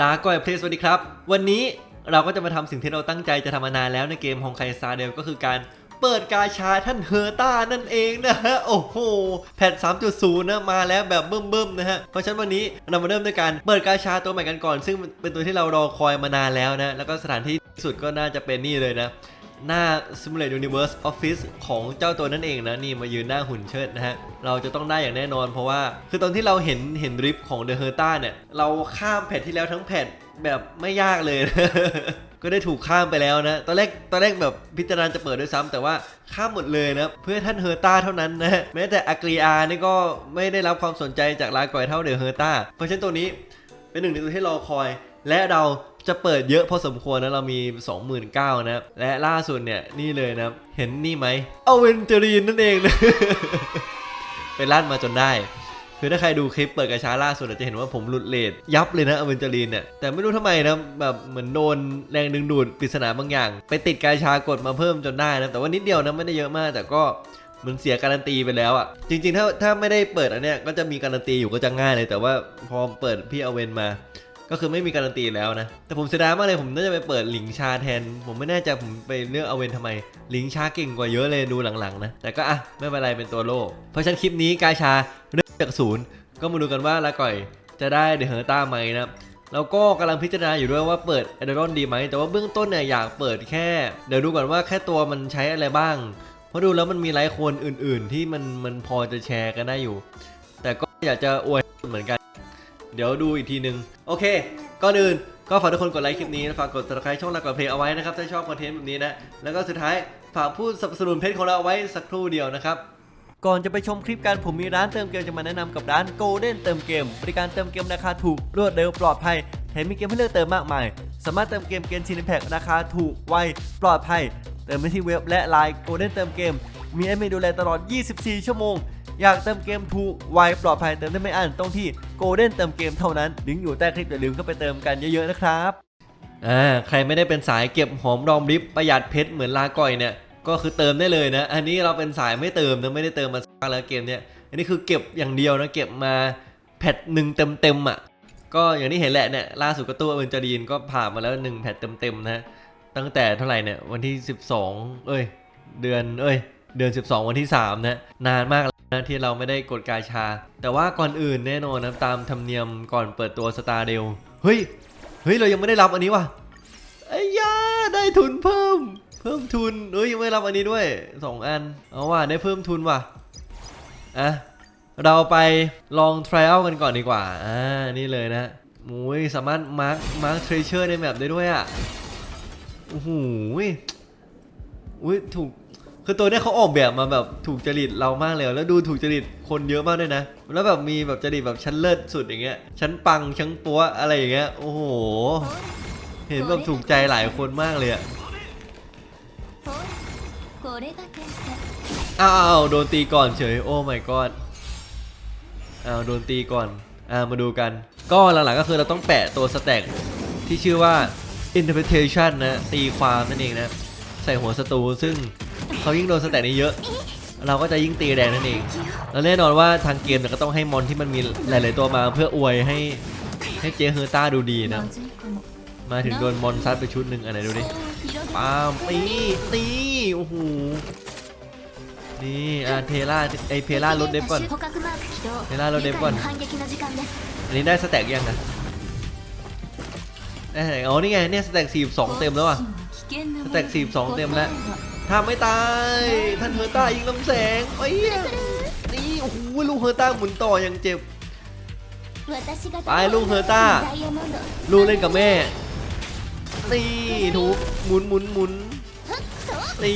ลาก่อยเพลสวัสดีครับ วันนี้เราก็จะมาทำสิ่งที่เราตั้งใจจะทำมานานแล้วในเกมฮองไคซาเดลก็คือการเปิดกาชาท่านเฮอร์ต้านั่นเองนะฮะ โอ้โห แพท 3.0 นะ มาแล้วแบบเบิ่มๆนะฮะ เพราะฉะนั้นวันนี้เรามาเริ่มด้วยการเปิดกาชาตัวใหม่กันก่อน ซึ่งเป็นตัวที่เรารอคอยมานานแล้วนะ แล้วก็สถานที่สุดก็น่าจะเป็นนี่เลยนะ หน้า Simulate Universe Office ของเจ้าตัวนั่นเองนะ นี่มายืนหน้าหุ่นเชิดนะฮะ เราจะต้องได้อย่างแน่นอนเพราะว่า คือตอนที่เราเห็นเห็นริฟของ The h e r t a เนี่ย เราข้ามแพทที่แล้วทั้งแพทแบบไม่ยากเลยนะก็ได้ถูกข้ามไปแล้วนะ ตอนแรกตอนแรกแบบพิจารณาจะเปิดด้วยซ้ำแต่ว่าข้ามหมดเลยนะเพื่อท่านเฮอร์ต้าเท่านั้นนะแม้แต่อากรีอานี่ก็ไม่ได้รับความสนใจจากลาก่อยเท่าเดอะเฮอร์ต้าเพราะฉะนั้นตัวนี้เป็นหนึ่งในตัวที่รอคอย และเรา จะเปิดเยอะพอสมควรนะเรามี 29,000นะและล่าสุดเนี่ยนี่เลยนะเห็นนี่ไหมเอาเวนเจอรีนนั่นเองนะไปลั่นมาจนได้คือถ้าใครดูคลิปเปิดกระช้าล่าสุดจะเห็นว่าผมหลุดเลทยับเลยนะอเวนเจอรีนเนี่ยแต่ไม่รู้ทำไมนะแบบเหมือนโดนแรงดึงดูดปริศนาบางอย่าง ไปติดกาชากดมาเพิ่มจนได้นะแต่ว่านิดเดียวนะไม่ได้เยอะมาก แต่ก็เหมือนเสียการันตีไปแล้วอะ่ะจริง ๆ ถ้าถ้าไม่ได้เปิดอันเนี้ยก็จะมีการันตีอยู่ก็จะง่ายเลย แต่ว่าพอเปิดพี่อเวนมา ก็คือไม่มีการันตีแล้วนะ แต่ผมเสียดายมากเลยผมน่าจะไปเปิดหลิงชาแทน ผมไม่แน่ใจผมไปเลือกเอาเวนทำไมหลิงชาเก่งกว่าเยอะเลยดูหลังๆนะ แต่ก็อะไม่เป็นไรเป็นตัวโลกเพราะฉะนั้นคลิปนี้กาชาเริ่มจากศูนย์ก็มาดูกันว่าลาก่อยจะได้เดอะเฮอร์ต้าไหมนะครับแล้วก็กำลังพิจารณาอยู่ด้วยว่าเปิดเอเดรอนดีไหม แต่ว่าเบื้องต้นเนี่ยอยากเปิดแค่ เดี๋ยวดูก่อนว่าแค่ตัวมันใช้อะไรบ้าง เพราะดูแล้วมันมีหลายคนอื่น ๆ ที่มันมันพอจะแชร์กันได้อยู่ แต่ก็อยากจะอวยเหมือนกัน เดี๋ยวดูอีกทีนึง โอเคก่อนอื่นก็ฝากทุกคนกดไลค์คลิปนี้นะฝากกด subscribe ช่องหลักกดเพลงเอาไว้นะครับ ถ้าชอบคอนเทนต์แบบนี้นะ แล้วก็สุดท้ายฝากผู้สนับสนุนเพจของเราเอาไว้สักครู่เดียวนะครับ ก่อนจะไปชมคลิปการผมมีร้านเติมเกมจะมาแนะนำกับร้าน Golden เติมเกม บริการเติมเกมราคาถูกรวดเร็วปลอดภัยแถมมีเกมให้เลือกเติมมากมาย สามารถเติมเกมเกมชินแพคราคาถูกไวปลอดภัยเติมได้ที่เว็บและไลน์ Golden เติมเกมมีแอดมินดูแลตลอด 24 ชั่วโมง อยากเติมเกมถูกไวปลอดภัยเติมได้ไม่อั้นต้องที่ Golden เติมเกมเท่านั้นลิงก์อยู่ใต้คลิปอย่าลืมเข้าไปเติมกันเยอะๆนะครับอ่าใครไม่ได้เป็นสายเก็บหอมรอมริบประหยัดเพชรเหมือนลาก่อยเนี่ยก็คือเติมได้เลยนะ อันนี้เราเป็นสายไม่เติมนะไม่ได้เติมมาสักแล้วเกมเนี่ยอันนี้คือเก็บอย่างเดียวนะเก็บมาแพทหนึ่งเต็มๆอะก็อย่างที่เห็นแหละเนี่ยล่าสุดก็ตัวเวนจารีนก็ผ่านมาแล้วหนึ่งแพทเต็มๆนะตั้งแต่เท่าไหร่เนี่ยวันที่ 12 เอ้ย เดือนเอ้ย เดือน 12 วันที่3นะนานมาก นะที่เราไม่ได้กดกาชา แต่ว่าก่อนอื่นแน่นอนนะตามธรรมเนียมก่อนเปิดตัวสตาร์เดลเฮ้ย เฮ้ย เรายังไม่ได้รับอันนี้ว่ะไอ้ยาได้ทุนเพิ่ม เพิ่มทุนเฮ้ยยังไม่รับอันนี้ด้วย 2 อัน เอาว่ะได้เพิ่มทุนว่ะอะเราไปลอง trial กันก่อนดีกว่า อ่า นี่เลยนะมุ้ยสามารถมาร์คมาร์คเทรเชอร์ในแมปได้ด้วยอะโอ้โหอุ้ยถูก คือตัวนี้เขาออกแบบมาแบบถูกจริตเรามากเลยแล้วดูถูกจริตคนเยอะมากด้วยนะ แล้วแบบมีแบบจริตแบบชั้นเลิศสุดอย่างเงี้ยชั้นปังชั้นปัวอะไรอย่างเงี้ยโอ้โหเห็นแบบถูกใจหลายคนมากเลยอะอ้าวโดนตีก่อนเฉยโอ้ my god อ้าวโดนตีก่อนอ่ามาดูกัน ก็หลังๆก็คือเราต้องแปะตัวสแต็กที่ชื่อว่า interpretation นะตีความนั่นเองนะ ใส่หัวศัตรูซึ่ง เขายิ่งโดนสแต็กนี้เยอะ เราก็จะยิ่งตีแดงนั่นเอง แล้วแน่นอนว่าทางเกมเนี่ก็ต้องให้มอนที่มันมีหลาย ๆ ตัวมาเพื่ออวยให้ให้เจเฮอร์ต้าดูดีนะ มาถึงโดนมอนซัดไปชุดหนึ่งอะไรดูดิปามตีตีโอ้โหนี่อะเทล่าไอเพล่าลดเด็บก่อนเพล่าลดเด็บก่อนอันนี้ได้สแต็กยังนะได้สแต็กอ๋อนี่ไงเนี่ยสแต็กสี่สองเต็มแล้วอะสแต็กสี่สองเต็มแล้ว ถ้าไม่ตาย ท่านเฮอร์ต้ายิงลำแสงไอ้ยนี่โอ้โหลูกเฮอร์ต้าหมุนต่ออย่างเจ็บ ไปลูกเฮอร์ต้า ลูกเล่นกับแม่ ตีถูกหมุนหมุนหมุนตี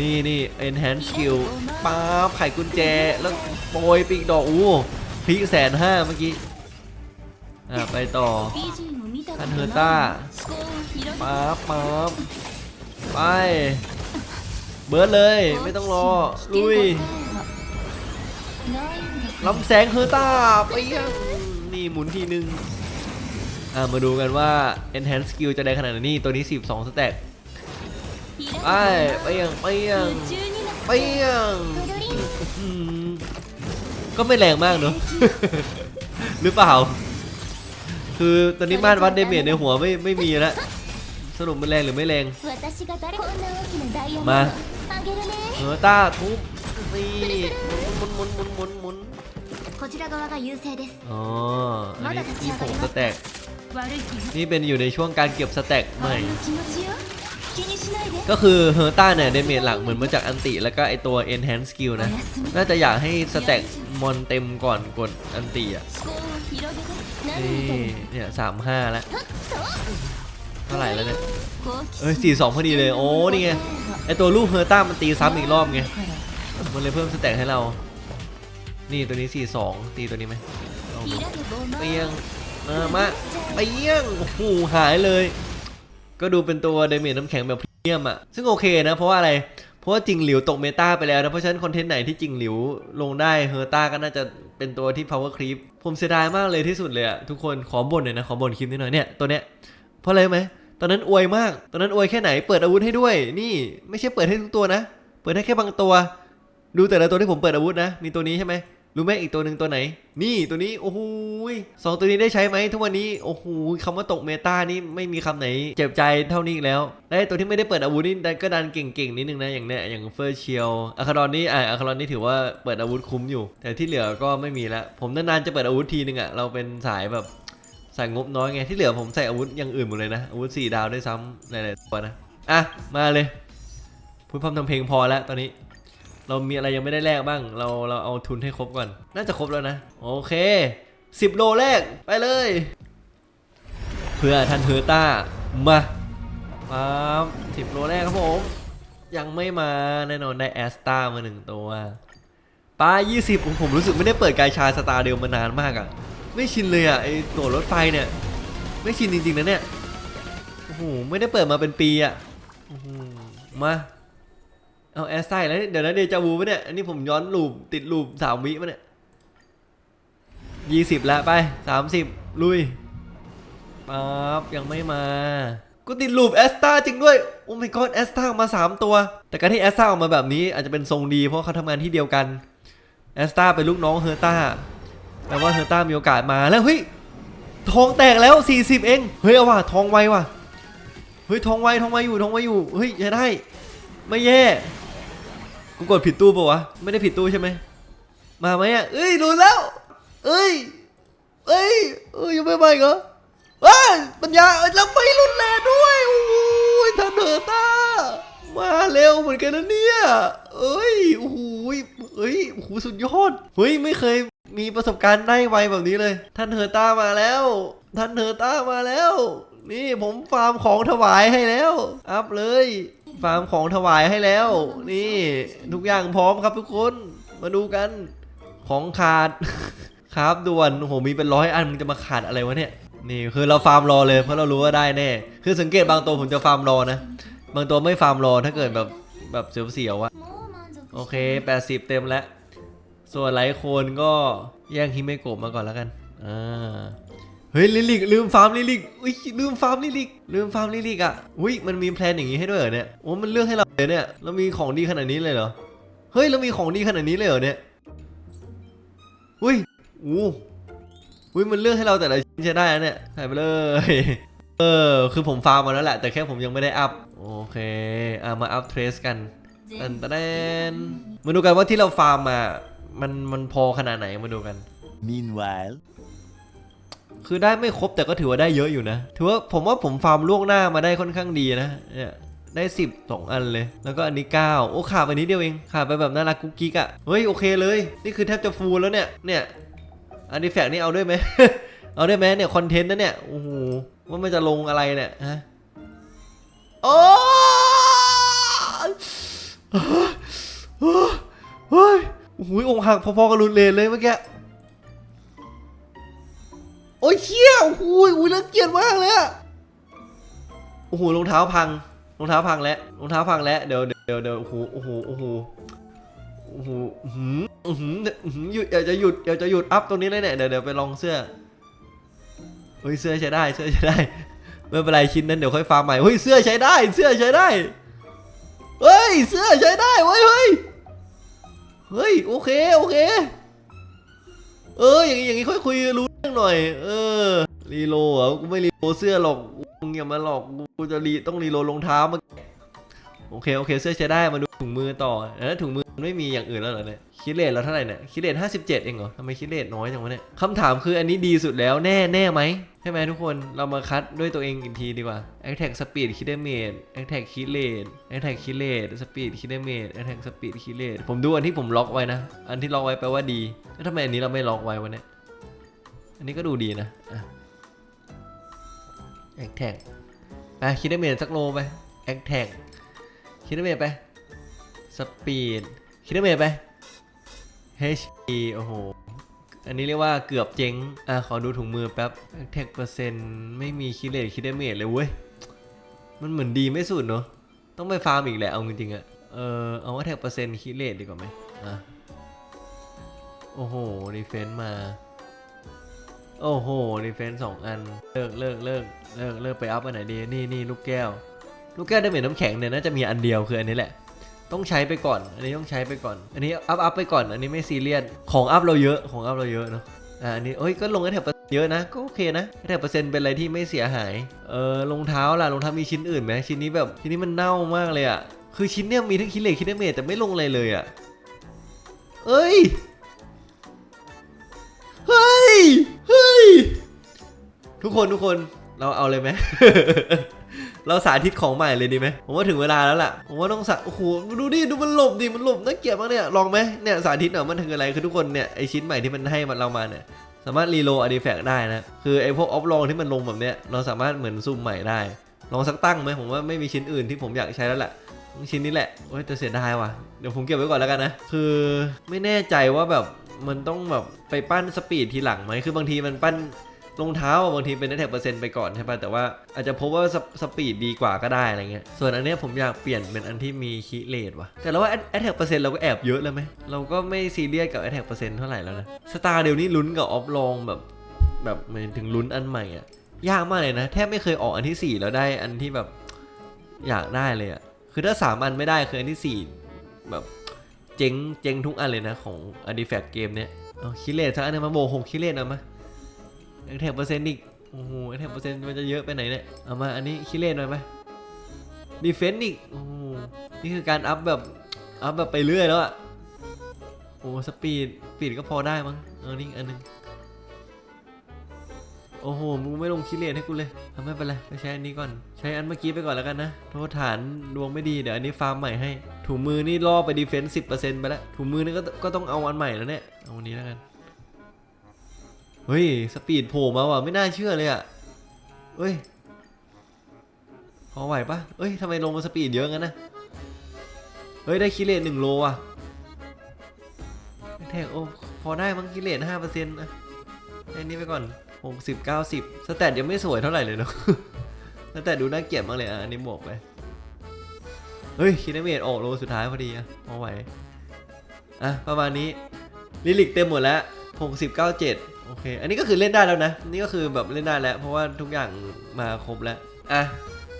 นี่นี่ enhance skill ป๊าบไข่กุญแจ แล้วโปรยปีกดอกอู้พีแสนห้าเมื่อกี้ อ่าไปต่อท่านเฮอร์ต้า ปั๊บปั๊บไป เบิร์ดเลย ไม่ต้องรอ ลุยลำแสงเฮอร์ตาไปยังนี่หมุนทีนึง อ่ามาดูกันว่า enhance skill จะได้ขนาดไหนนี่ตัวนี้ 12 สแต็กไปไปยังไปยังไปยังก็ไม่แรงมากเนอะหรือเปล่า คือตอนนี้มาตวัดเดเมจในหัวไม่ไม่มีแล้ว สรุปมันแรงหรือไม่แรง มาเออต้าทุบสี่หมุนหมุนหมุนหมุนหมุนอ๋ออันนี้ที่ผมสแต็กนี่เป็นอยู่ในช่วงการเก็บสแต็กใหม่ ก็คือเฮอร์ต้าเนี่ยเดเมจหลักเหมือนมาจากอันติ แล้วก็ไอตัว enhance skill นะ น่าจะอยากให้สแต็กมอนเต็มก่อนกดอันติอะ นี่เนี่ยสามห้าแล้ว ท่าไหร่แล้วเนี่ยเอ้ยสี่สองพอดีเลย โอ้นี่ไงไอตัวลูกเฮอร์ต้ามันตีซ้ำอีกรอบไงมันเลยเพิ่มสแต็กให้เรา นี่ตัวนี้สี่สองตีตัวนี้ไหมเปียงมาอมาเปียงโอ้โหหายเลย ก็ดูเป็นตัวเดเมจน้ำแข็งแบบพรีเมียมอะซึ่งโอเคนะเพราะว่าอะไรเพราะว่าจิงหลิวตกเมตาไปแล้วนะ เพราะฉะนั้นคอนเทนต์ไหนที่จิงหลิวลงได้เฮอร์ต้าก็น่าจะเป็นตัวที่ power creep ผมเสียดายมากเลยที่สุดเลยอะทุกคนขอบ่นหน่อยนะ ขอบ่นคลิปนิดหน่อยเนี่ย ตัวเนี้ยเพราะอะไรไหม ตอนนั้นอวยมาก ตอนนั้นอวยแค่ไหน เปิดอาวุธให้ด้วย นี่ไม่ใช่เปิดให้ทุกตัวนะ เปิดให้แค่บางตัว ดูแต่ละตัวที่ผมเปิดอาวุธนะ มีตัวนี้ใช่ไหมรู้ไหมอีกตัวหนึ่งตัวไหน นี่ตัวนี้ โอ้โหสองตัวนี้ได้ใช้ไหมทุกวันนี้ โอ้โหคำว่าตกเมตานี่ไม่มีคำไหน เจ็บใจเท่านี้อีกแล้ว และไอตัวที่ไม่ได้เปิดอาวุธนี่ดันก็ดันเก่งๆนิดนึงนะ อย่างเนี้ย อย่างเฟอร์เชียลอะคารอนนี่อะอะคารอนนี่ถือว่าเปิดอาวุธคุ้มอยู่ แต่ที่เหลือก็ไม่มีละ ผมนานๆจะเปิดอาวุธทีนึงอะเราเป็นสายแบบ ใส่งบน้อยไงที่เหลือผมใส่อาวุธอย่างอื่นหมดเลยนะอาวุธสี่ดาวได้วยซ้ำหลายๆตัวนะอะมาเลยพูดพร่ำทำเพลงพอแล้วตอนนี้ เรามีอะไรยังไม่ได้แลกบ้าง เราเราเอาทุนให้ครบก่อน น่าจะครบแล้วนะ โอเค10โลแรกไปเลย เพื่อทันเฮอร์ต้ามาปั๊บสิบโลแรกครับผม ยังไม่มาแน่นอนได้แอสตามาหนึ่งตัวปลา20ผมผมรู้สึกไม่ได้เปิดกายชาสตาร์เดียวมานานมากอะ่ะ ไม่ชินเลยอะไอตัวรถไฟเนี่ย ไม่ชินจริงๆนะเนี่ยโอ้โหไม่ได้เปิดมาเป็นปีอะมาเอาแอสไซแล้วเดี๋ยวนะเดจาวูปะเนี่ยอันนี้ผมย้อนลูปติดลูปสามวิมาเนี่ยยี่สิบแล้วไปสามสิบลุยปั๊บยังไม่มาก็ติดลูปแอสตาจริงด้วยโอ้ my god แอสตาออกมา 3 ตัว แต่การที่แอสตาออกมาแบบนี้อาจจะเป็นทรงดีเพราะเขาทำงานที่เดียวกันแอสตาเป็นลูกน้องเฮอร์ตา แปลว่าเฮอร์ต้ามีโอกาสมาแล้วเฮ้ยทองแตกแล้ว 40 เองเฮ้ยเอาว่ะทองไวว่ะเฮ้ยทองไวทองไวอยู่ทองไวอยู่เฮ้ยใช้ได้ ไม่แย่กูกดผิดตู้ปะวะไม่ได้ผิดตู้ใช่ไหมมาไหมอะเอ้ยรู้แล้วเอ้ยเอ้ยเอ้ยยังไม่มาอีกเหรอเอ้ยปัญญาเอ้ยแล้วไม่รุนแรงด้วยโอ้ยทันเดอร์ตามาเร็วเหมือนกันนะเนี่ย เอ้ย โอ้โหยเอ้ย โอ้โห สุดยอด เฮ้ย ไม่เคย มีประสบการณ์ได้ไวแบบนี้เลย ท่านเฮอร์ต้ามาแล้ว ท่านเฮอร์ต้ามาแล้ว นี่ผมฟาร์มของถวายให้แล้ว อัพเลย ฟาร์มของถวายให้แล้ว นี่ ทุกอย่างพร้อมครับทุกคน มาดูกัน ของขาด ครับด่วนโหมีเป็นร้อยอันมึงจะมาขาดอะไรวะเนี่ย นี่คือเราฟาร์มรอเลยเพราะเรารู้ว่าได้แน่ คือสังเกตบางตัวผมจะฟาร์มรอนะ บางตัวไม่ฟาร์มรอถ้าเกิดแบบแบบเสียวๆวะโอเค 80 เต็มแล้ว ส่วนหลายคนก็แย่งฮิเมโกะมาก่อนแล้วกัน อ่า เฮ้ยลิลิกลืมฟาร์มลิลิก อุ้ยลืมฟาร์มลิลิก ลืมฟาร์มลิลิกอะ อุ้ยมันมีแพลนอย่างงี้ให้ด้วยเหรอเนี่ย โอ้มันเลือกให้เราเลยเนี่ย เรามีของดีขนาดนี้เลยเหรอ เฮ้ยเรามีของดีขนาดนี้เลยเหรอเนี่ย อุ้ยอู้อุ้ยมันเลือกให้เราแต่ละชิ้นใช้ได้นะเนี่ยใส่ไปเลย เออ คือผมฟาร์มมาแล้วแหละ แต่แค่ผมยังไม่ได้อัพ โอเค อะมาอัพเทรสกันตันตะแดนมาดูกันว่าที่เราฟาร์มมา มันมันพอขนาดไหนมาดูกัน Meanwhile, คือได้ไม่ครบแต่ก็ถือว่าได้เยอะอยู่นะ ถือว่าผมว่าผมฟาร์มล่วงหน้ามาได้ค่อนข้างดีนะ เนี่ยได้สิบสองอันเลย แล้วก็อันนี้เก้าโอ้ขาดไปนิดเดียวเองขาดไปแบบน่ารักกุ๊กกิ๊กอะเฮ้ยโอเคเลย นี่คือแทบจะฟูลแล้วเนี่ย เนี่ย อันนี้แฟกนี่เอาด้วยไหม เอาด้วยไหมเนี่ยคอนเทนต์นะเนี่ย โอ้โห ว่ามันจะลงอะไรเนี่ยฮะ โอ้ยเฮ้ย โอ้โหองหักพอๆกับรุนเลนเลยเมื่อกี้ โอ้ยเชี่ยโอ้โหอุ้ยน่าเกลียดมากเลยอะโอ้โหรองเท้าพัง รองเท้าพังแล้ว รองเท้าพังแล้ว เดี๋ยวเดี๋ยวเดี๋ยวโอ้โห โอ้โห โอ้โห โอ้โหหืออื้อหืออื้อหือหยุดอยากจะหยุดอยากจะหยุดอัพตรงนี้เลยเนี่ย เดี๋ยวเดี๋ยวไปลองเสื้อเฮ้ยเสื้อใช้ได้ เสื้อใช้ได้ไม่เป็นไรชิ้นนั้นเดี๋ยวค่อยฟาร์มใหม่ เฮ้ยเสื้อใช้ได้ เสื้อใช้ได้ เฮ้ยเสื้อใช้ได้เฮ้ยเฮ้ย เฮ้ยโอเคโอเค เอออย่างนี้อย่างนี้ค่อยคุยรู้เรื่องหน่อย เออรีโลเหรอกูไม่รีโลเสื้อหรอกมึงอย่ามาหลอกกูจะรีต้องรีโลรองเท้ามาโอเคโอเคเสื้อใช้ได้มาดูถุงมือต่อเออถุงมือไม่มีอย่างอื่นแล้วเหรอเนี่ยคิดเลทเราเท่าไหร่เนี่ยคิดเลทห้าสิบเจ็ดเองเหรอทำไมคิดเลทน้อยจังวะเนี่ยคำถามคืออันนี้ดีสุดแล้วแน่แน่ไหม ใช่ไหมทุกคนเรามาคัดด้วยตัวเองอีกทีดีกว่า Attack Speed Kill Damage Attack Kill Rate Attack Kill Rate Speed Kill Damage Attack Speed Kill Rate ผมดูอันที่ผมล็อกไว้นะ อันที่ล็อกไว้แปลว่าดีแล้วทำไมอันนี้เราไม่ล็อกไว้วะเนี่ยอันนี้ก็ดูดีนะอะ Attack ไปคิดได้เมตสักโลไป Attack คิดได้เมตไป Speed คิดได้เมตไป HP โอ้โห อันนี้เรียกว่าเกือบเจ๊ง อะ ขอดูถุงมือแป๊บ Attack เปอร์เซ็นต์ไม่มีคิดเลทคิดได้เมตเลยเว้ย มันเหมือนดีไม่สุดเนอะต้องไปฟาร์มอีกแหละ เอาจริงๆอะเออเอาว่าแท็กเปอร์เซ็นต์คิดเลทดีกว่าไหมอะ โอ้โหดีเฟนซ์มา โอ้โหดีเฟนซ์สองอัน เลิกเลิกเลิกเลิกเลิกไปอัพอันไหนดี นี่นี่ลูกแก้ว ลูกแก้วได้เหมือนน้ำแข็งเนี่ยน่าจะมีอันเดียวคืออันนี้แหละ ต้องใช้ไปก่อน อันนี้ต้องใช้ไปก่อน อันนี้อัพอัพไปก่อน อันนี้ไม่ซีเรียส ของอัพเราเยอะ ของอัพเราเยอะเนาะ อ่า อันนี้เอ้ย ก็ลงแถบเปอร์เซ็นต์เยอะนะ ก็โอเคนะแถบเปอร์เซ็นต์เป็นอะไรที่ไม่เสียหาย เออรองเท้าล่ะ รองเท้ามีชิ้นอื่นไหมชิ้นนี้แบบ ชิ้นนี้มันเน่ามากเลยอะคือชิ้นเนี้ยมีทั้งคิดเหล็กคิดได้เมตแต่ไม่ลงอะไรเลยอะเอ้ย เฮ้ย เฮ้ย ทุกคนทุกคน เราเอาเลยไหม เราสาธิตของใหม่เลยดีไหมผมว่าถึงเวลาแล้วล่ะผมว่าต้องสาโอ้โหดูดิดูมันหลบดิมันหลบน่าเกลียดมากเนี่ยลองไหมเนี่ยสาธิตหน่อยมันคืออะไรคือทุกคนเนี่ยไอชิ้นใหม่ที่มันให้มันเรามาเนี่ยสามารถรีโลอาร์ติแฟกต์ได้นะคือไอพวกออฟลองที่มันลงแบบเนี้ยเราสามารถเหมือนซูมใหม่ได้ ลองสักตั้งไหมผมว่าไม่มีชิ้นอื่นที่ผมอยากใช้แล้วแหละชิ้นนี้แหละโอ้ยแต่เสียดายว่ะเดี๋ยวผมเก็บไว้ก่อนแล้วกันนะคือไม่แน่ใจว่าแบบมันต้องแบบไปปั้นสปีดทีหลังไหมคือบางทีมันปั้น รองเท้าบางทีเป็นแท็กเปอร์เซ็นต์ไปก่อนใช่ป่ะแต่ว่าอาจจะพบว่าสปสปีดดีกว่าก็ได้อะไรเงี้ยส่วนอันเนี้ยผมอยากเปลี่ยนเป็นอันที่มีคีเลทว่ะแต่เราว่าแอทแท็กเปอร์เซ็นต์เราก็แอบเยอะแล้วไหมเราก็ไม่ซีเรียสกับแอทแท็กเปอร์เซ็นต์เท่าไหร่แล้วนะสตาร์เดี๋ยวนี้ลุ้นกับออฟลองแบบแบบหมายถึงลุ้นอันใหม่อะยากมากเลยนะแทบไม่เคยออกอันที่สี่แล้วได้อันที่แบบอยากได้เลยอะคือถ้าสามอันไม่ได้คืออันที่สี่แบบเจ๊งเจ๊งทุกอันเลยนะของอดีแฟกเกมเนี้ยเอาคิเลตสักอันหนึงมาโบกหกคิเลตเอามา แทกเปอร์เซ็นต์อีก โอ้โหแทกเปอร์เซ็นต์มันจะเยอะไปไหนเนี่ย เอามาอันนี้คิเลตหน่อยไหมดีเฟนต์อีก โอ้โห นี่คือการอัพแบบ อัพแบบไปเรื่อยแล้วอะโอ้สปีด สปีดก็พอได้มั้ง เอานี่อีกอันหนึง โอ้โห มึงไม่ลงคิเลตให้กูเลยทำไม่เป็นไรก็ใช้อันนี้ก่อน ใช้อันเมื่อกี้ไปก่อนแล้วกันนะ โทษฐานดวงไม่ดี เดี๋ยวอันนี้ฟาร์มใหม่ให้ ถุงมือนี่ล่อไปดีเฟนซ์สิบเปอร์เซ็นต์ไปแล้ว ถุงมือนี่ก็ก็ต้องเอาอันใหม่แล้วเนี่ย เอาอันนี้แล้วกัน เฮ้ย สปีดโผล่มาว่ะ ไม่น่าเชื่อเลยอะเฮ้ย พอไหวปะเอ้ยทำไมลงมาสปีดเยอะงั้นนะ เฮ้ย ได้คิเลตหนึ่งโลว่ะแท็กโอ้ พอได้มั้งคิเลตห้าเปอร์เซ็นต์นะอันนี้ไปก่อนหกสิบเก้าสิบสแตทยังไม่สวยเท่าไหร่เลยเนาะสแตทดูน่าเกลียดมากเลยอะ อันนี้บวกไป เฮ้ย คินาเมตออกโลสุดท้ายพอดีอะพอไหว อะ ประมาณนี้ ลิลิกเต็มหมดแล้ว60 97 โอเค อันนี้ก็คือเล่นได้แล้วนะ นี่ก็คือแบบเล่นได้แล้ว เพราะว่าทุกอย่างมาครบแล้ว อะ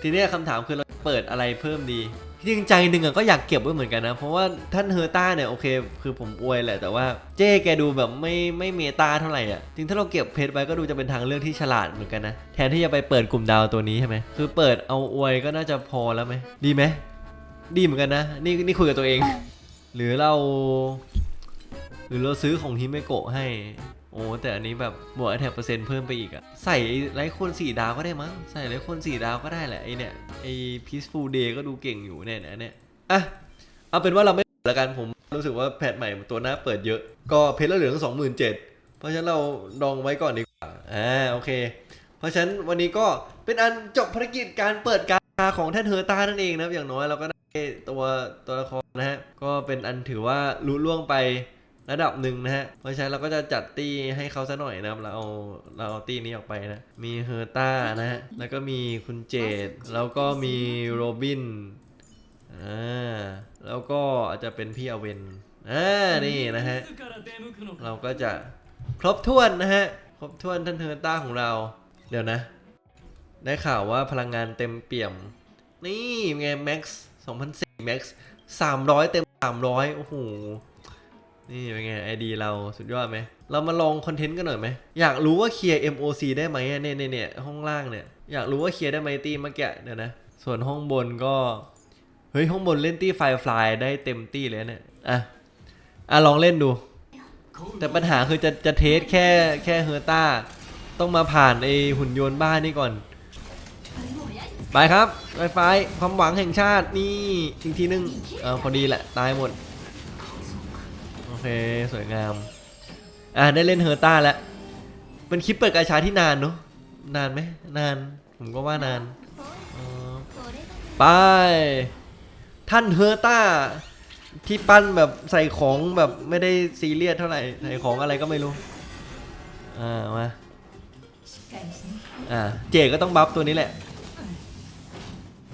ทีนี้คำถามคือเราเปิดอะไรเพิ่มดี จริงๆใจหนึ่งอะก็อยากเก็บไว้เหมือนกันนะ เพราะว่าท่านเฮอร์ต้าเนี่ยโอเค คือผมอวยแหละแต่ว่าเจ้แกดูแบบไม่ไม่เมตาเท่าไหร่อะ จริงถ้าเราเก็บเพชรไว้ก็ดูจะเป็นทางเลือกที่ฉลาดเหมือนกันนะ แทนที่จะไปเปิดกลุ่มดาวตัวนี้ใช่ไหมคือเปิดเอาอวยก็น่าจะพอแล้วไหม ดีไหม ดีเหมือนกันนะ นี่นี่คุยกับตัวเอง หรือเรา หรือเราซื้อของฮิเมโกะให้ โอ้แต่อันนี้แบบบวกแท็กเปอร์เซ็นต์เพิ่มไปอีกอะใส่ไลท์คนสี่ดาวก็ได้มั้ง ใส่ไลท์คนสี่ดาวก็ได้แหละไอเนี่ยไอ peaceful day ก็ดูเก่งอยู่เนี่ยนะเนี่ยอะเอาเป็นว่าเราไม่แล้วกันผมรู้สึกว่าแพทใหม่ตัวหน้าเปิดเยอะ ก็เพชรละเหลืองสองหมื่นเจ็ดเพราะฉะนั้นเราดองไว้ก่อนดีกว่าอ่าโอเค เพราะฉะนั้นวันนี้ก็เป็นอันจบภารกิจการเปิดการของท่านเฮอร์ตานั่นเองนะอย่างน้อยเราก็ได้ตัวตัวละครนะฮะก็เป็นอันถือว่าลุล่วงไป ระดับหนึ่งนะฮะ เพราะฉะนั้นเราก็จะจัดตี้ให้เขาซะหน่อยนะครับ เราเอาเราเอาตี้นี้ออกไปนะ มีเฮอร์ต้านะฮะ แล้วก็มีคุณเจด แล้วก็มีโรบิน อ่า แล้วก็อาจจะเป็นพี่อเวน อ่า นี่นะฮะ เราก็จะครบถ้วนนะฮะ ครบถ้วนท่านเฮอร์ต้าของเรา เดี๋ยวนะ ได้ข่าวว่าพลังงานเต็มเปี่ยม นี่ไงแม็กซ์2004แม็กซ์300เต็ม300โอ้โห นี่เป็นไงไอดีเราสุดยอดไหม เรามาลองคอนเทนต์กันหน่อยไหม อยากรู้ว่าเคลียร์ MOC ได้ไหมเนี่ยเนี่ยเนี่ยห้องล่างเนี่ย อยากรู้ว่าเคลียร์ได้ไหมตีเมื่อกี้เดี๋ยวนะ ส่วนห้องบนก็ เฮ้ย ห้องบนเล่นตี้ไฟฟลายได้เต็มตี้เลยเนี่ย อะ อะ ลองเล่นดู แต่ปัญหาคือจะจะเทสแค่แค่เฮอร์ต้า ต้องมาผ่านไอหุ่นยนต์บ้านนี่ก่อน ไปครับไวไฟความหวังแห่งชาตินี่อีกทีนึงเออพอดีแหละตายหมด คสวยงาม อ่าได้เล่นเฮอร์ต้าแล้วเป็นคลิปเปิดกาชาที่นานเนาะนานไหมนาน ผมก็ว่านานไป ท่านเฮอร์ต้า ที่ปั้นแบบใส่ของแบบไม่ได้ซีเรียสเท่าไหร่ใส่ของอะไรก็ไม่รู้ อ่ามาอ่าเจก็ต้องบัฟตัวนี้แหละ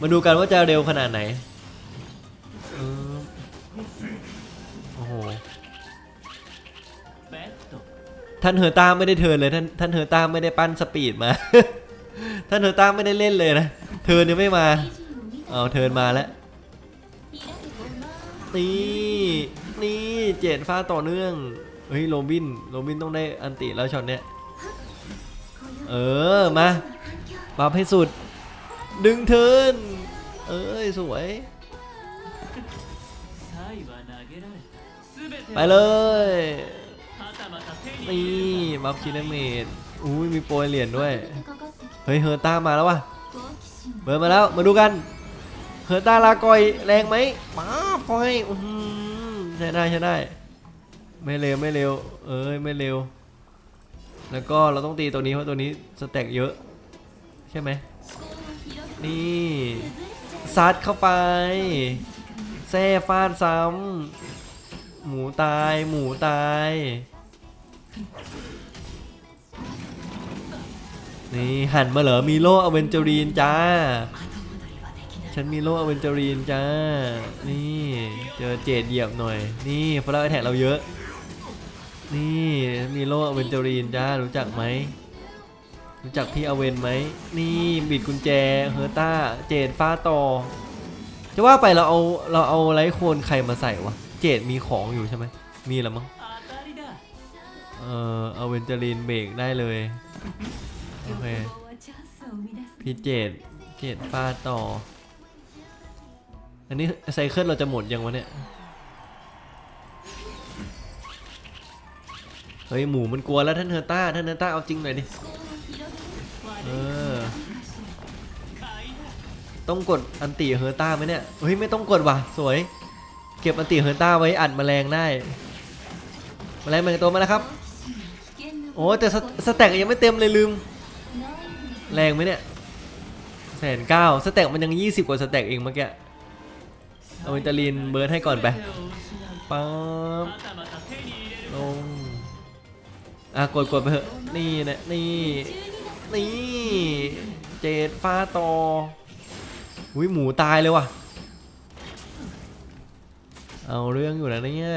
มาดูกันว่าจะเร็วขนาดไหน ท่านเฮอร์ต้าไม่ได้เทินเลยท่านท่านเฮอร์ต้าไม่ได้ปั้นสปีดมา ท่านเฮอร์ต้าไม่ได้เล่นเลยนะ เทินยังไม่มา เอาเทินมาแล้ว นี่นี่เจดฟ้าต่อเนื่อง เฮ้ยโรบินโรบินต้องได้อันติแล้วช็อตเนี้ย เออมาบัฟให้สุด ดึงเทิน เอ้ยสวย ไปเลย นี่บัฟคิลเมดอุ้ยมีโปรยเหรียญด้วย เฮ้ยเฮอร์ต้ามาแล้วว่ะเบิร์นมาแล้วมาดูกันเฮอร์ต้าลากอยแรงไหมป้าบพอยอื้อหือใช้ได้ใช้ได้ ไม่เร็วไม่เร็ว เอ้ยไม่เร็ว แล้วก็เราต้องตีตัวนี้เพราะตัวนี้สแต็กเยอะ ใช่ไหมนี่ซัดเข้าไปแซ่ฟาดซ้ำหมูตายหมูตาย นี่หันมาเหรอมีโลอเวนเจอรีนจ้า ฉันมีโลอเวนเจอรีนจ้า นี่เจอเจดเหยียบหน่อย นี่พราะเราแท็กเราเยอะ นี่มีโลอเวนเจอรีนจ้ารู้จักไหมรู้จักพี่อเวนไหมนี่บิดกุญแจเฮอร์ต้าเจดฟ้าต่อจะว่าไปเราเอาเราเอาไลท์โคนใครมาใส่วะเจดมีของอยู่ใช่ไหมมีแล้วมั้ง เออเอาเวนเจอรีนเบรกได้เลย โอเค พี่เจดเจดฟาดต่อ อันนี้ไซเคิลเราจะหมดยังวะเนี่ย เฮ้ย หมูมันกลัวแล้วท่านเฮอร์ต้า ท่านเฮอร์ต้าเอาจริงหน่อยดิ เออ ต้องกดอันติเฮอร์ต้าไหมเนี่ย เฮ้ย ไม่ต้องกดว่ะ สวย เก็บอันติเฮอร์ต้าไว้อัดแมลงได้แมลงมันตัวมาแล้วครับ โอ้แต่สสแต็กยังไม่เต็มเลยลืม แรงไหมเนี่ยแสนเก้าสแต็กมันยัง 20 กว่าสแต็กเองเมื่อกี้เอาอินตอรีนเบิร์ดให้ก่อนไปปั๊บลงอะกดกดไปเถอะนี่นะนี่นี่เจดฟ้าตออุ้ยหมูตายเลยว่ะ เอาเรื่องอยู่นะเนี่ย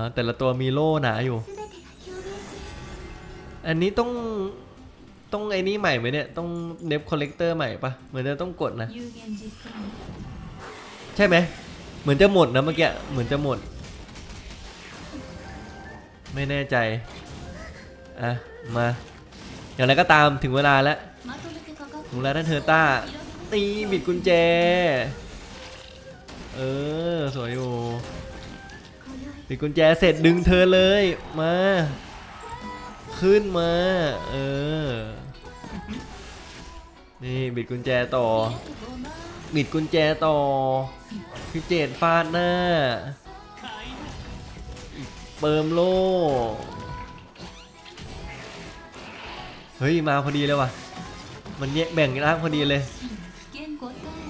อ่าแต่ละตัวมีโล่หนาอยู่ อันนี้ต้องต้องไอ้นี่ใหม่ไหมเนี่ย ต้องเดฟคอลเลกเตอร์ใหม่ปะเหมือนจะต้องกดนะ ใช่ไหม เหมือนจะหมดนะเมื่อกี้ เหมือนจะหมด ไม่แน่ใจ อะ มา อย่างไรก็ตามถึงเวลาแล้วถึงเวลาท่านเทอร์ต้าตีบิดกุญแจ เออ สวยอยู่ ปิดกุญแจเสร็จดึงเธอเลย มา ขึ้นมา เออ นี่บิดกุญแจต่อ บิดกุญแจต่อ พี่เจดฟาดหน้า เปิมโลเฮ้ย มาพอดีเลยว่ะ มันแยกแบ่งร่างพอดีเลย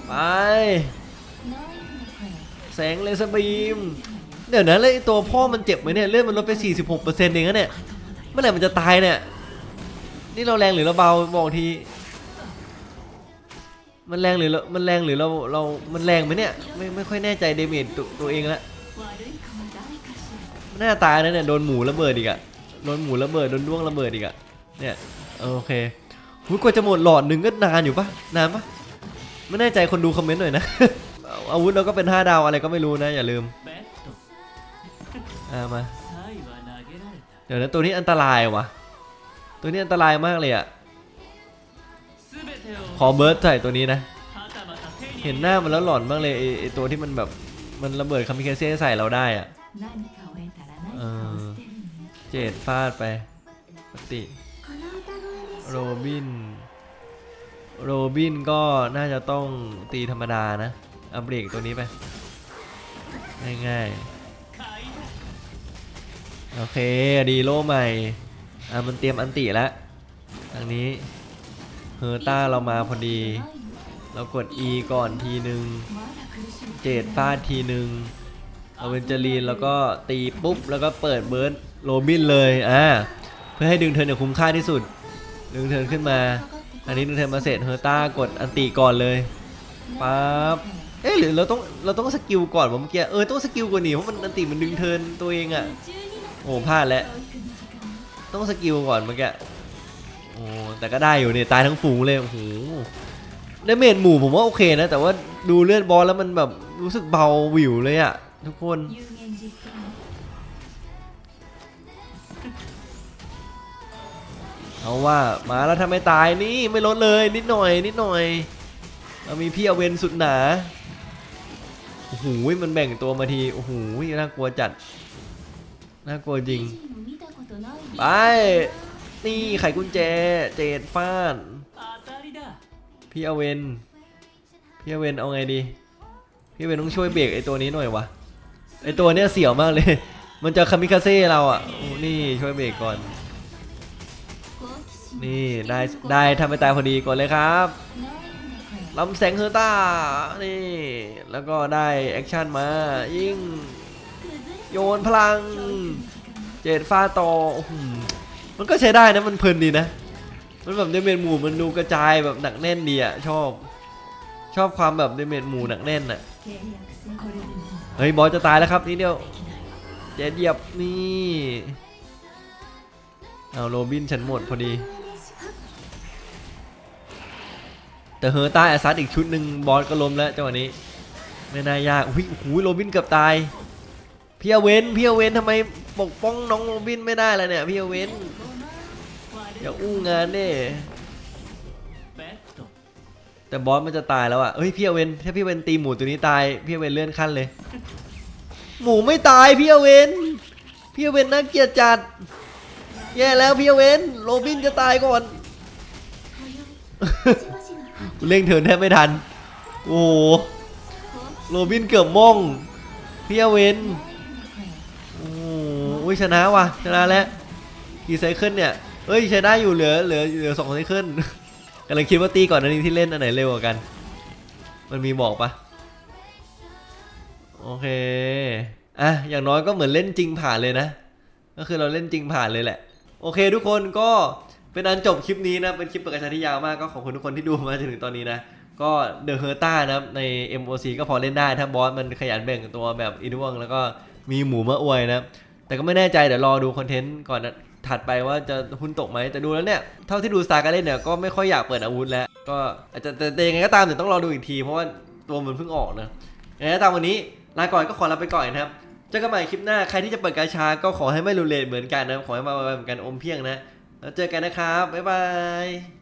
ไป แสงเลเซอร์บีม เดี๋ยวนะเลยไอ้ตัวพ่อมันเจ็บไหมเนี่ยเลือดมันลดไป 46%เองนะเนี่ยเมื่อไหร่มันจะตายเนี่ย นี่เราแรงหรือเราเบาบอกที มันแรงหรือเรามันแรงหรือเราเรา มันแรงไหมเนี่ยไม่ไม่ค่อยแน่ใจเดเมจตัวตัวเองละมันน่าตายนะเนี่ยโดนหมูระเบิดอีกอะโดนหมูระเบิดโดนด้วงระเบิดอีกอะเนี่ยโอเคหุ้ยกว่าจะหมดหลอดหนึ่งก็นานอยู่ปะนานปะไม่แน่ใจคนดูคอมเมนต์หน่อยนะอาวุธเราก็เป็น5ดาวอะไรก็ไม่รู้นะอย่าลืม อ่มา เดี๋ยวนะตัวนี้อันตรายวะตัวนี้อันตรายมากเลยอะขอเบิร์ดใส่ตัวนี้นะ เห็นหน้ามันแล้วหลอนมากเลยไอตัวที่มันแบบมันระเบิดคามิเคเซ่ใส่เราได้อะเจ็ดฟาดไปปติโรบิน โรบินก็น่าจะต้องตีธรรมดานะอัปเบรกตัวนี้ไป ง่ายๆ โอเคดีโล่ใหม่อะมันเตรียมอันติแล้วทางนี้เฮอร์ต้าเรามาพอดี เรากด E ก่อนทีหนึ่งเจดฟาดทีหนึ่งเอาเวนเจอรีนแล้วก็ตีปุ๊บ แล้วก็เปิดเบิร์ดโรบินเลยอ่าเพื่อให้ดึงเธอเนี่ยคุ้มค่าที่สุด ดึงเธอขึ้นมา อันนี้ดึงเธอมาเสร็จเฮอร์ต้ากดอันตีก่อนเลยปั๊บเอ๊ะหรือเราต้องเราต้องสกิลก่อนวะเมื่อกี้เออต้องสกิลก่อนหนิเพราะมันอันติมันดึงเทินตัวเองอะ โอ้พลาดแล้ว ต้องสกิลก่อนเมื่อกี้โอ้แต่ก็ได้อยู่เนี่ยตายทั้งฝูงเลยโอ้โหดาเมจหมู่ผมว่าโอเคนะ แต่ว่าดูเลือดบอลแล้วมันแบบรู้สึกเบาวิวเลยอะทุกคน เอาว่ามาแล้วทำไมตายนี่ไม่ลดเลยนิดหน่อยนิดหน่อยเรามีพี่เอเวนสุดหนาโอ้โหมันแบ่งตัวมาทีโอ้โหน่ากลัวจัด น่ากลัวจริง ไป นี่ไขกุญแจ เจดฟาดพี่เอเวน พี่เอเวนเอาไงดี พี่เอเวนต้องช่วยเบรกไอตัวนี้หน่อยวะ ไอตัวเนี้ยเสี่ยวมากเลย มันจะคามิคาเซ่เราอะนี่ช่วยเบรกก่อน นี่ได้ได้ทำไปตายพอดีก่อนเลยครับลำแสงเฮอร์ตานี่ แล้วก็ได้แอคชั่นมา ยิ่ง โยนพลัง เจดฟาตอมันก็ใช้ได้นะมันเพลินดีนะ มันแบบเดเมจหมู่มันดูกระจายแบบหนักแน่นดีอะชอบ ชอบความแบบเดเมจหมู่หนักแน่นอะเฮ้ยบอสจะตายแล้วครับนี่เดียวเจดเดียบนี่เอาโรบินฉันหมดพอดีแต่เฮอร์ต้าแอซัสอีกชุดหนึ่งบอสก็ล้มแล้วจังหวะนี้ ไม่น่ายากอุ้ยโรบินเกือบตาย พี่เวนพี่เวนทำไมปกป้องน้องโรบินไม่ได้ล่ะเนี่ยพี่เวนอย่าอุ้งงานเด้แต่บอสมันจะตายแล้วอะเฮ้ยพี่เวนถ้าพี่เวนตีหมูตัวนี้ตายพี่เวนเลื่อนขั้นเลย หมูไม่ตายพี่เวนพี่เวนน่าเกียดจัด แย่แล้วพี่เวนโรบินจะตายก่อนเล่งเถินแทบไม่ทัน โอ้โรบินเกือบมอง พี่เวน อุ๊ยชนะว่ะชนะแล้วกี่ไซเคิลเนี่ยเอ้ยใช้ได้อยู่เหลือเหลือเหลือสองไซเคิลกำลังคิดว่าตีก่อนอันนี้ที่เล่นอันไหนเร็วกว่ากัน มันมีบอกปะโอเคอะอย่างน้อยก็เหมือนเล่นจริงผ่านเลยนะ ก็คือเราเล่นจริงผ่านเลยแหละ โอเค ทุกคนก็เป็นอันจบคลิปนี้นะเป็นคลิปเปิดกระชาที่ยาวมากก็ขอบคุณทุกคนที่ดูมาจนถึงตอนนี้นะก็เดอะเฮอร์ต้านะใน MOC ก็พอเล่นได้ถ้าบอสมันขยันแบ่งตัวแบบอินวงแล้วก็มีหมูมาอวยนะ แต่ก็ไม่แน่ใจเดี๋ยวรอดูคอนเทนต์ก่อนนะถัดไปว่าจะหุ้นตกไหมแต่ดูแล้วเนี่ย เท่าที่ดูสตาร์การเล่นเนี่ยก็ไม่ค่อยอยากเปิดอาวุธแล้ว ก็อาจจะแต่ยังไงก็ตามเดี๋ยวต้องรอดูอีกทีเพราะว่าตัวมันเพิ่งออกนะยังไงก็ตามวันนี้ลาก่อนก็ขอลาไปก่อนนะครับเจอกันใหม่คลิปหน้าใครที่จะเปิดกาชาก็ขอให้ไม่รุนแรงเหมือนกันนะขอให้มาเหมือนกันอมเพียงนะแล้วเจอกันนะครับบ๊ายบาย